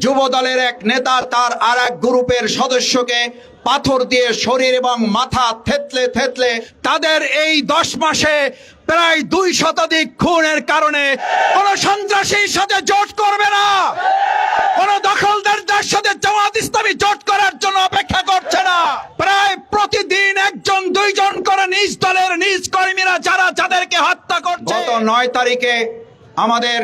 যুব দলের এক নেতা তার আর এক গ্রুপের সদস্যকে পাথর দিয়ে শরীর এবং মাথা থেতলে থেতলে তাদের এই দশ মাসে প্রায় দুই শতাধিক খুনের কারণে কোন সন্ত্রাসীর সাথে জোট করবে না। কোন দখলদারদের সাথে জামাত ইসলামী জোট করার জন্য অপেক্ষা করছে না। প্রায় প্রতিদিন একজন, দুইজন করে নিজ দলের নিজ কর্মীরা যারা যাদেরকে হত্যা করছে। গত নয় তারিখে আমাদের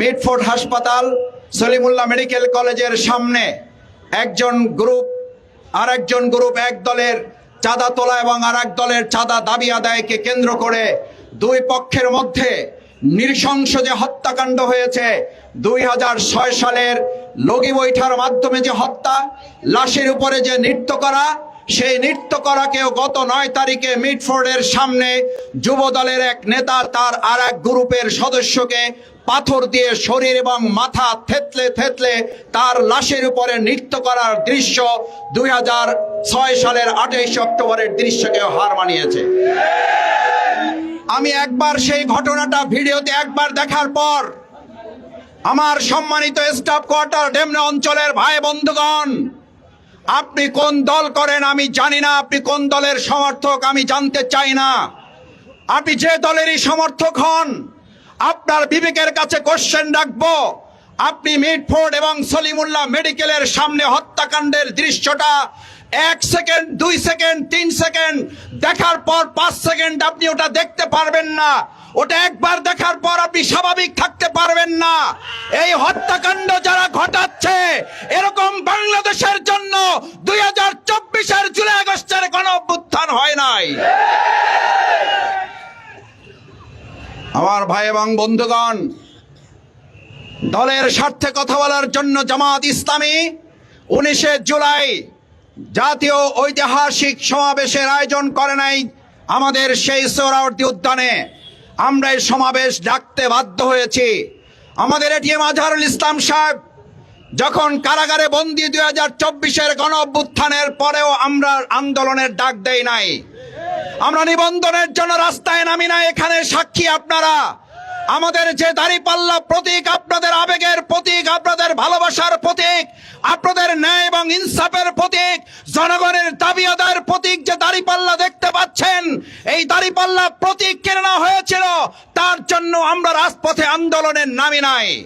মিটফোর্ড হাসপাতাল সলিমুল্লাহ মেডিকেল কলেজের সামনে একজন গ্রুপ আর একজন গ্রুপ এক দলের চাঁদা তোলা এবং আর এক দলের চাঁদা দাবি আদায়কে কেন্দ্র করে দুই পক্ষের মধ্যে নৃশংস যে হত্যাকাণ্ড হয়েছে, দুই হাজার ছয় সালের লগি বৈঠার মাধ্যমে যে হত্যা, লাশের উপরে যে নৃত্য করা সেই নৃত্য করাকেও গত নয় তারিখে মিটফোর্ডের সামনে যুব দলের এক নেতা তার আর এক গ্রুপের সদস্যকে পাথর দিয়ে শরীর এবং মাথা থেতলে থেতলে তার লাশের উপরে নৃত্য করার দৃশ্য দুই হাজার ছয় সালের আঠাইশে অক্টোবরের দৃশ্যকেও হার মানিয়েছে। আমি একবার সেই ঘটনাটা ভিডিওতে একবার দেখার পর আমার সম্মানিত স্টাফ কোয়ার্টার ডেমনা অঞ্চলের ভাই বন্ধুগণ আপনি কোন দল করেন আমি জানি না। আপনি কোন দলের সমর্থক আমি জানতে চাই না। আপনি যে দলেরই সমর্থক হন, আপনার বিবেকের কাছে কোশ্চেন রাখব। আপনি মিটফোর্ড এবং সলিমুল্লাহ মেডিকেলের সামনে হত্যাকাণ্ডের দৃশ্যটা এক সেকেন্ড, দুই সেকেন্ড, তিন সেকেন্ড, দেখার পর পাঁচ সেকেন্ড আপনি ওটা দেখতে পারবেন না। ওটা একবার দেখার পর আপনি স্বাভাবিক থাকতে পারবেন না। এই হত্যাকাণ্ড যারা ঘটাচ্ছে, এরকম বাংলাদেশের জন্য দুই হাজার চব্বিশের জুলাই আগস্টের গণ অভ্যুত্থান হয় নাই। আমার ভাই এবং বন্ধুগণ, দলের স্বার্থে কথা বলার জন্য জামাত ইসলামী উনিশে জুলাই জাতীয় ঐতিহাসিক সমাবেশের আয়োজন করে নাই আমাদের সেই সোহরাওয়ার্দী উদ্যানে। আমরা এই সমাবেশ ডাকতে বাধ্য হয়েছি। আমাদের এটিএম আজহারুল ইসলাম সাহেব, যখন কারাগারে বন্দি দুই হাজার চব্বিশের গণ অভ্যুত্থানের পরেও আমরা আন্দোলনের ডাক দেই নাই। আমরা নিবন্ধনের জন্য রাস্তায় নামি না এখানে সাক্ষী আপনারা। আমাদের যে দাঁড়িপাল্লা প্রতীক, আপনাদের আবেগের প্রতীক, আপনাদের ভালোবাসার প্রতীক, আপনাদের ন্যায় এবং ইনসাফের প্রতীক, জনগণের দাবি আদায়ের প্রতীক যে দাঁড়িপাল্লা দেখতে পাচ্ছেন, এই দাঁড়িপাল্লা প্রতীক কেনা হয়েছিল, তার জন্য আমরা রাজপথে আন্দোলনের নামি নাই।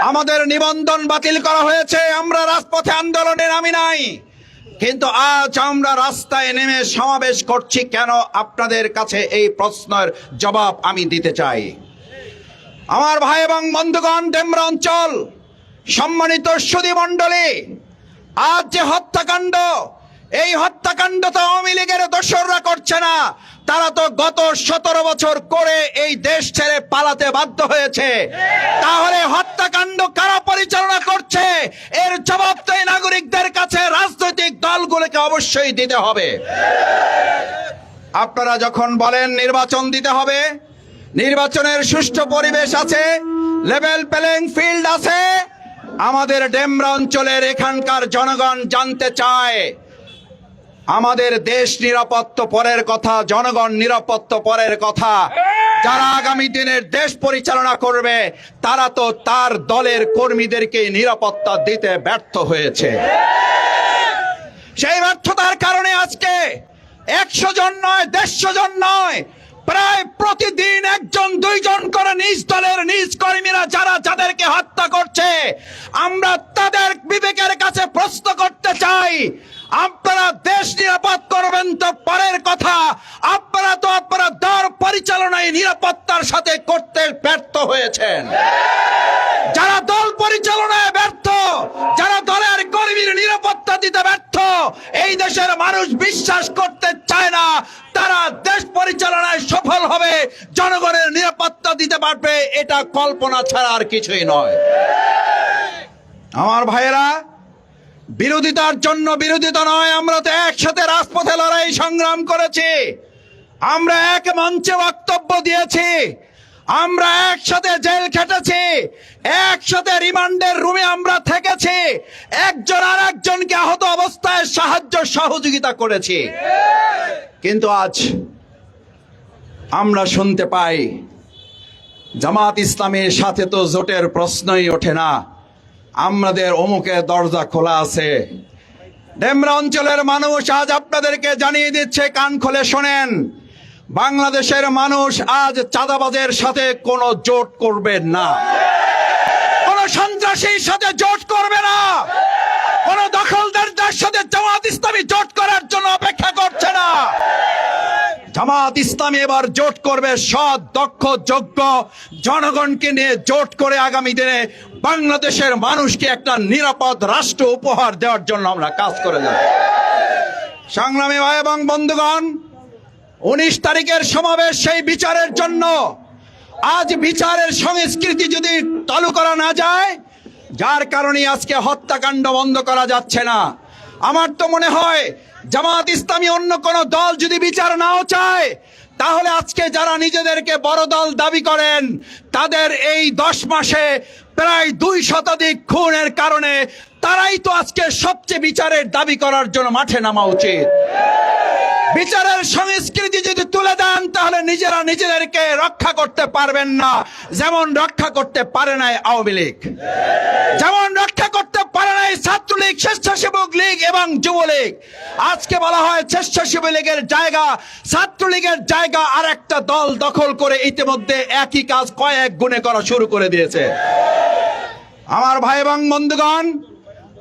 আমাদের নিবন্ধন বাতিল করা হয়েছে, আমরা রাজপথে আন্দোলনে নামি নাই। কিন্তু আজ আমরা রাস্তায় নেমে সমাবেশ করছি কেন? আপনাদের কাছে এই প্রশ্নের জবাব আমি দিতে চাই। আমার ভাই এবং বন্ধুগণ, ডেমরা অঞ্চল, সম্মানিত সুদী মণ্ডলী, আজ যে হত্যাকাণ্ড, এই হত্যাকাণ্ড তো আওয়ামী লীগের দোসররা করছে না, তারা তো গত সতেরো বছর করে এই দেশ ছেড়ে পালাতে বাধ্য হয়েছে। তাহলে হত্যাকাণ্ড কারা পরিচালনা করছে? এর জবাব তো নাগরিকদের কাছে রাজনৈতিক দলগুলোকে অবশ্যই দিতে হবে। আপনারা যখন বলেন নির্বাচন দিতে হবে নির্বাচনের সুষ্ঠু পরিবেশ আছে লেভেল প্লেইং ফিল্ড আছে। আমাদের ডেমরা অঞ্চলের এখানকার জনগণ জানতে চায়, আমাদের দেশ নিরাপত্ত পরের কথা, জনগণ নিরাপত্ত পরের কথা। যারা আগামী দিনের দেশ পরিচালনা করবে, তারা তো তার দলের কর্মীদেরকে নিরাপত্তা দিতে ব্যর্থ হয়েছে। সেই ব্যর্থতার কারণে আজকে একশো জন নয়, দেড়শো জন নয় প্রায় প্রতিদিন একজন, দুইজন করে নিজ দলের নিজ কর্মীরা যারা যাদেরকে হত্যা করছে, আমরা তাদের বিবেকের কাছে প্রশ্ন করতে চাই, আপনারা দেশ নিরাপদ করবেন তো পরের কথা, আপনারা তো আপনারা দর পরিচালনায় নিরাপত্তার সাথে করতে ব্যর্থ হয়েছেন। যারা দল পরিচালনায় ব্যর্থ, যারা দলের কর্মীর নিরাপত্তা দিতে ব্যর্থ, এই দেশের মানুষ বিশ্বাস করতে চায় না তারা দেশ পরিচালনায় সফল হবে, জনগণের নিরাপত্তা দিতে পারবে, এটা কল্পনা ছাড়া আর কিছুই নয়। আমার ভাইয়েরা, বিরোধিতার জন্য বিরোধিতা নয়, আমরা তো একসাথে রাজপথে লড়াই সংগ্রাম করেছি। আমরা এক মঞ্চে বক্তব্য দিয়েছি। আমরা একসাথে জেল খেটেছি। একসাথে রিমান্ডের রুমে আমরা থেকেছি। একজন আর একজনকে আহত অবস্থায় সাহায্য সহযোগিতা করেছি। কিন্তু আজ আমরা শুনতে পাই, জামাত ইসলামের সাথে তো জোটের প্রশ্নই ওঠে না। আমাদের অমুকের দরজা খোলা আছে। ডেমরা অঞ্চলের মানুষ আজ আপনাদেরকে জানিয়ে দিচ্ছে, কান খুলে শোনেন। বাংলাদেশের মানুষ আজ চাঁদাবাজের সাথে কোনো জোট করবে না। কোন সন্ত্রাসীর সাথে জোট করবে না। জামাত ইসলামী এবার জোট করবে। সৎ, দক্ষ, যোগ্য জনগণকে নিয়ে জোট করে আগামী দিনে বাংলাদেশের মানুষকে একটা নিরাপদ রাষ্ট্র উপহার দেওয়ার জন্য আমরা কাজ করে যাব। সংগ্রামী ভাই এবং বন্ধুগণ, উনিশ তারিখের সমাবেশ সেই বিচারের জন্য। আজ বিচারের সংস্কৃতি যদি চালু করা না যায়, যার কারণে আজকে হত্যাকাণ্ড বন্ধ করা যাচ্ছে না। আমার তো মনে হয় জামাত ইসলামী অন্য কোন দল যদি বিচার নাও চায়, তাহলে আজকে যারা নিজেদেরকে বড় দল দাবি করেন, তাদের এই দশ মাসে প্রায় দুই শতাধিক খুনের কারণে তারাই তো আজকে সবচেয়ে বিচারের দাবি করার জন্য মাঠে নামা উচিত। বিচারের সংস্কৃতি যদি তুলে দেন, তাহলে নিজেরা নিজেদেরকে রক্ষা করতে পারবেন না, যেমন রক্ষা করতে পারে নাই আওয়ামী লীগ। যেমন রক্ষা করতে পারে নাই ছাত্রলীগ, স্বেচ্ছাসেবক লীগ এবং যুবলীগ। আজকে বলা হয় স্বেচ্ছাসেবক লীগের জায়গা, ছাত্রলীগের জায়গা আর একটা দল দখল করে ইতিমধ্যে একই কাজ কয়েক গুণে করা শুরু করে দিয়েছে। আমার ভাই এবং বন্ধুগণ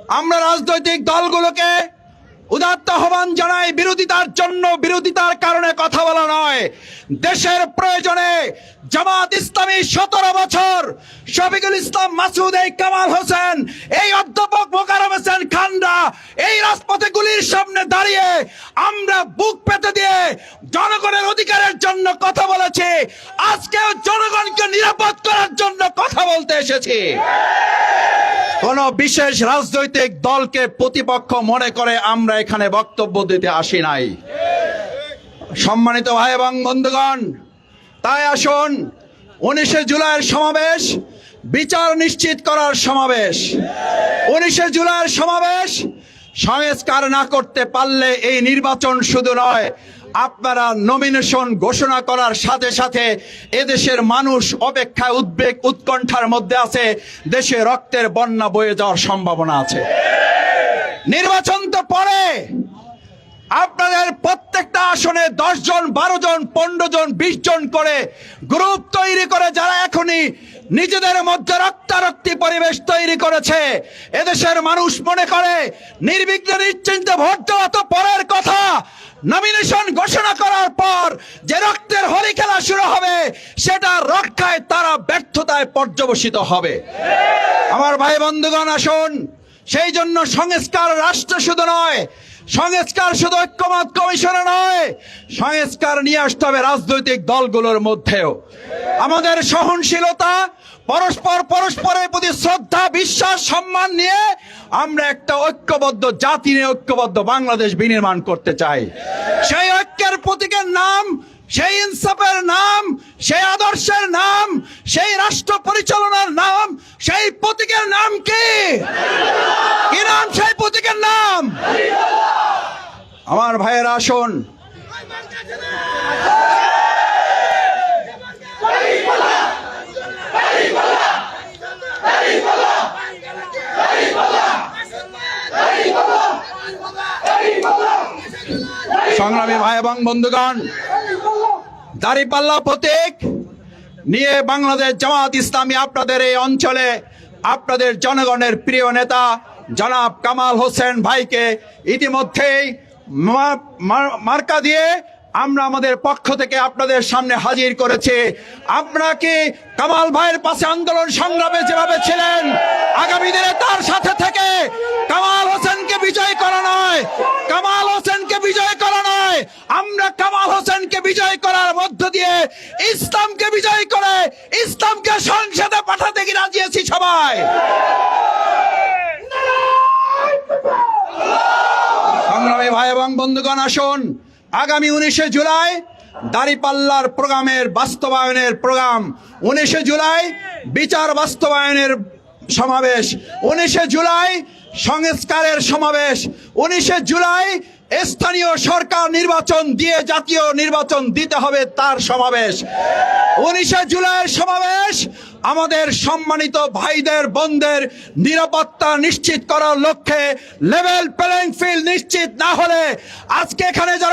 আমরা রাজনৈতিক দলগুলোকে উদাত্ত আহ্বান জানাই, বিরোধিতার জন্য বিরোধিতার কারণে কথা বলা নয়। দেশের প্রয়োজনে জামাত ইসলামী সতেরো বছর শফিকুল ইসলাম মাসুদ, এই কামাল হোসেন, এই অধ্যাপক মোকারম হোসেন খানরা এই রাজপথে গুলির সামনে দাঁড়িয়ে আমরা বুক পেতে দিয়ে জনগণের অধিকারের জন্য কথা বলেছি। আজকেও জনগণকে নিরাপদ করার জন্য কথা বলতে এসেছি। কোন বিশেষ রাজনৈতিক দলকে প্রতিপক্ষ মনে করে আমরা এখানে বক্তব্য দিতে আসি নাই। সম্মানিত ভাই এবং বন্ধুগণ, তাই আসুন, উনিশে জুলাইয়ের সমাবেশ, বিচার নিশ্চিত করার সমাবেশ। উনিশে জুলাইয়ের সমাবেশ সংস্কার না করতে পারলে এই নির্বাচন শুধু নয় আপনারা নমিনেশন ঘোষণা করার সাথে সাথে এদেশের মানুষ অপেক্ষায় উদ্বেগ উৎকণ্ঠার মধ্যে আছে, দেশে রক্তের বন্যা বয়ে যাওয়ার সম্ভাবনা আছে। নির্বাচন তো পরে! আপনাদের প্রত্যেকটা আসনে দশ জন, বারো জন, পনেরো জন, বিশ জন করে গ্রুপ তৈরি করে যারা এখনই নিজেদের মধ্যে রক্তারক্তি পরিবেশ তৈরি করেছে, এদেশের মানুষ মনে করে, নির্বিঘ্ন নিশ্চিন্তে ভোট দেওয়া তো পরের কথা। নমিনেশন ঘোষণা করার পর যে রক্তের হোলি খেলা শুরু হবে, সেটা রক্ষায় তারা ব্যর্থতায় পর্যবসিত হবে। আমার ভাই বন্ধুগণ, আসুন। সেই জন্য সংস্কার রাষ্ট্র শুধু নয়, সংস্কার শুধু ঐক্যমত কমিশনে নয়, সংস্কার নিয়ে আসতে হবে রাজনৈতিক দলগুলোর মধ্যেও। আমাদের সহনশীলতা পরস্পর পরস্পরের প্রতি শ্রদ্ধা, বিশ্বাস, সম্মান নিয়ে আমরা একটা ঐক্যবদ্ধ জাতি নিয়ে ঐক্যবদ্ধ বাংলাদেশ বিনির্মাণ করতে চাই। সেই ঐক্যের প্রতীকের নাম, সেই ইনসাফের নাম, সেই আদর্শের নাম, সেই রাষ্ট্র পরিচালনার নাম, সেই প্রতীকের নাম কি? নাম সেই প্রতীকের নাম? আমার ভাইয়ের আসুন। সংগ্রামী ভাই এবং বন্ধুগণ, দাড়িপাল্লা প্রতীক নিয়ে বাংলাদেশ জামাত ইসলামী আপনাদের এই অঞ্চলে আপনাদের জনগণের প্রিয় নেতা জনাব কামাল হোসেন ভাইকে ইতিমধ্যেই মার্কা দিয়ে আমরা আমাদের পক্ষ থেকে আপনাদের সামনে হাজির করেছি। আপনারা কি কামাল ভাইয়ের পাশে আন্দোলন সংগ্রামে যেভাবে ছিলেন, আগামী দিনে তার সাথে থেকে কামাল হোসেনকে বিজয় করা নয়, কামাল হোসেনকে বিজয় করা নয়, আমরা কামাল হোসেনকে বিজয় করার মধ্য দিয়ে ইসলামকে বিজয় করে ইসলামকে সংসদে পাঠাতে কি রাজি আছি সবাই। সংগ্রামী ভাই এবং বন্ধুগণ, আসুন। আগামী উনিশে জুলাই দাড়িপাল্লার প্রোগ্রামের বাস্তবায়নের প্রোগ্রাম। উনিশে জুলাই বিচার বাস্তবায়নের সমাবেশ। উনিশে জুলাই সংস্কারের সমাবেশ। উনিশে জুলাই স্থানীয় সরকার নির্বাচন দিয়ে জাতীয় নির্বাচন দিতে হবে তার সমাবেশ। উনিশে জুলাইয়ের সমাবেশ আমাদের সম্মানিত ভাইদের, বোনদের নিরাপত্তা নিশ্চিত করার লক্ষ্যে লেভেল প্লেইং ফিল্ড নিশ্চিত না হলে আজকে এখানে যারা